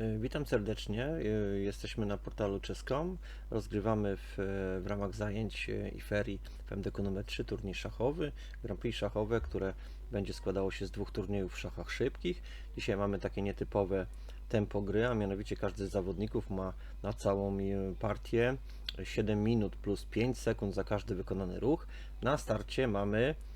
Y, Witam serdecznie. Y, Jesteśmy na portalu Chess.com. Rozgrywamy w, w ramach zajęć i ferii w MDK numer 3 turniej szachowy, Grand Prix szachowe, które będzie składało się z dwóch turniejów w szachach szybkich. Dzisiaj mamy takie nietypowe tempo gry, a mianowicie każdy z zawodników ma na całą partię 7 minut plus 5 sekund za każdy wykonany ruch. Na starcie mamy e,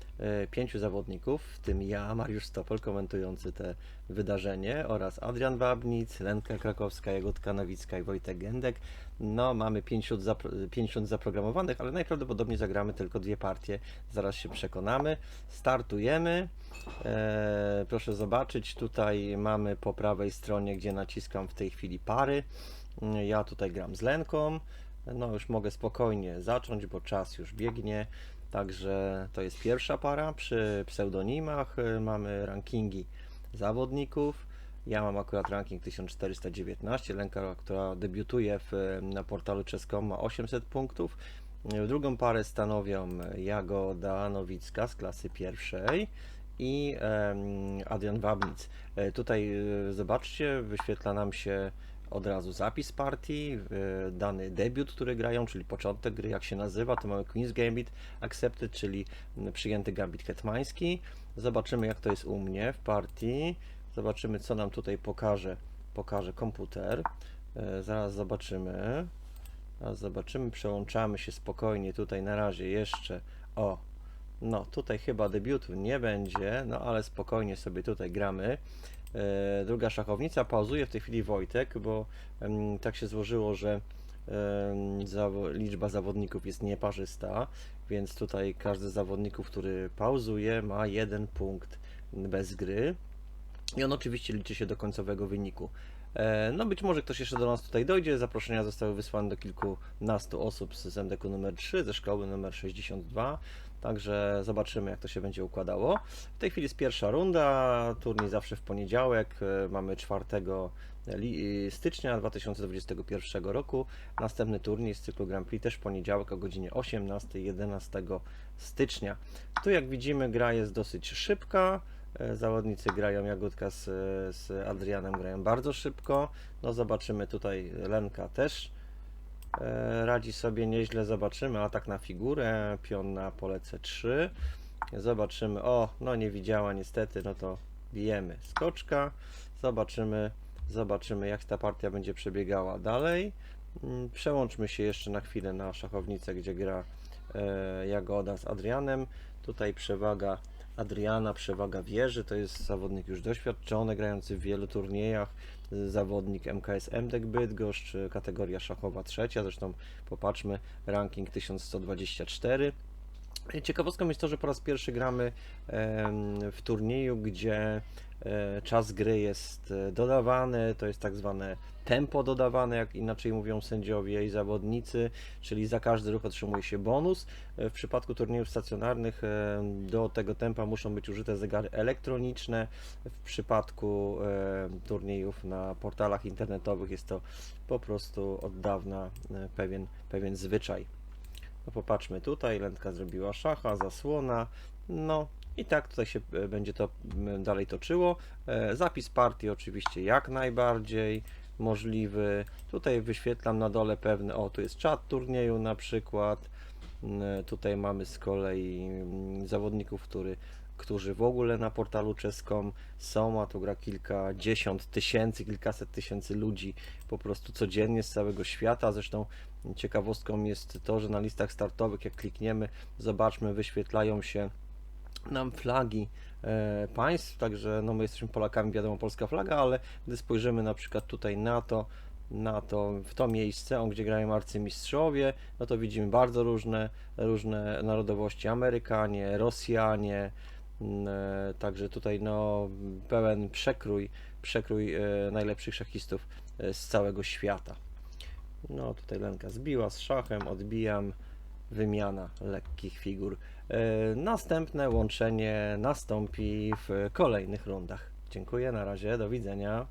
pięciu zawodników, w tym ja, Mariusz Stopol, komentujący te wydarzenie oraz Adrian Wabnic, Lenka Krakowska, Jagotka Nowicka i Wojtek Gędek. No, mamy 50, zapro- 50 zaprogramowanych, ale najprawdopodobniej zagramy tylko dwie partie. Zaraz się przekonamy. Startujemy. E, proszę zobaczyć, tutaj mamy po prawej stronie, gdzie naciskam w tej chwili pary. Mm, Ja tutaj gram z Lenką. No, już mogę spokojnie zacząć, bo czas już biegnie. Także to jest pierwsza para. Przy pseudonimach y, mamy rankingi zawodników. Ja mam akurat ranking 1419. Lenka, która debiutuje w, na portalu Chess.com ma 800 punktów. Y, Drugą parę stanowią Jagoda Nowicka z klasy pierwszej i Adrian Wabnic. Tutaj y, zobaczcie, wyświetla nam się od razu zapis partii, dany debiut, który grają, czyli początek gry, jak się nazywa, to mamy Queen's Gambit Accepted, czyli przyjęty gambit hetmański. Zobaczymy jak to jest u mnie w partii. Zobaczymy co nam tutaj pokaże, pokaże komputer. E, Zaraz zobaczymy. Zaraz zobaczymy, przełączamy się spokojnie tutaj na razie jeszcze. O, no tutaj chyba debiutu nie będzie, no ale spokojnie sobie tutaj gramy. E, druga szachownica. Pauzuje w tej chwili Wojtek, bo tak się złożyło, że liczba zawodników jest nieparzysta, więc tutaj każdy z zawodników, który pauzuje, ma jeden punkt bez gry. I on oczywiście liczy się do końcowego wyniku. E, No być może ktoś jeszcze do nas tutaj dojdzie. Zaproszenia zostały wysłane do kilkunastu osób z MDK numer 3, ze szkoły numer 62. Także zobaczymy, jak to się będzie układało. W tej chwili jest pierwsza runda. Turniej zawsze w poniedziałek. E, Mamy 4 li- stycznia 2021 roku. Następny turniej z cyklu Grand Prix też w poniedziałek o godzinie 18-11 stycznia. Tu jak widzimy gra jest dosyć szybka. E, Zawodnicy grają Jagódka z, z Adrianem grają bardzo szybko. No zobaczymy tutaj Lenka też e, radzi sobie nieźle. Zobaczymy atak na figurę, pion na pole C3. Zobaczymy. O, no nie widziała niestety, no to bijemy skoczka. Zobaczymy, zobaczymy jak ta partia będzie przebiegała dalej. Mm, Przełączmy się jeszcze na chwilę na szachownicę, gdzie gra e, Jagoda z Adrianem. Tutaj przewaga Adriana, przewaga wieży, to jest zawodnik już doświadczony, grający w wielu turniejach, zawodnik MKS MDEK Bydgoszcz, kategoria szachowa trzecia, zresztą popatrzmy, ranking 1124. Ciekawostką jest to, że po raz pierwszy gramy w turnieju, gdzie czas gry jest e, dodawany, to jest tak zwane tempo dodawane, jak inaczej mówią sędziowie i zawodnicy, czyli za każdy ruch otrzymuje się bonus. E, W przypadku turniejów stacjonarnych e, do tego tempa muszą być użyte zegary elektroniczne. W przypadku e, turniejów na portalach internetowych jest to po prostu od dawna e, pewien, pewien zwyczaj. No popatrzmy tutaj, Lętka zrobiła szacha, zasłona, no i tak tutaj się e, będzie to dalej toczyło. E, Zapis partii oczywiście jak najbardziej możliwy. Tutaj wyświetlam na dole pewne, o tu jest czat turnieju na przykład. Mm, Tutaj mamy z kolei mm, zawodników, który, którzy w ogóle na portalu czeskom są, a tu gra kilkadziesiąt tysięcy, kilkaset tysięcy ludzi po prostu codziennie z całego świata. Zresztą ciekawostką jest to, że na listach startowych, jak klikniemy, zobaczmy, wyświetlają się nam flagi e, państw, także no my jesteśmy Polakami, wiadomo, polska flaga, ale gdy spojrzymy na przykład tutaj na to, na to, w to miejsce, on, gdzie grają arcymistrzowie, no to widzimy bardzo różne, różne narodowości, Amerykanie, Rosjanie, mm, e, także tutaj no pełen przekrój, przekrój e, najlepszych szachistów z całego świata. No tutaj Lenka zbiła z szachem, odbijam, wymiana lekkich figur. E, Następne łączenie nastąpi w kolejnych rundach. Dziękuję, na razie, do widzenia.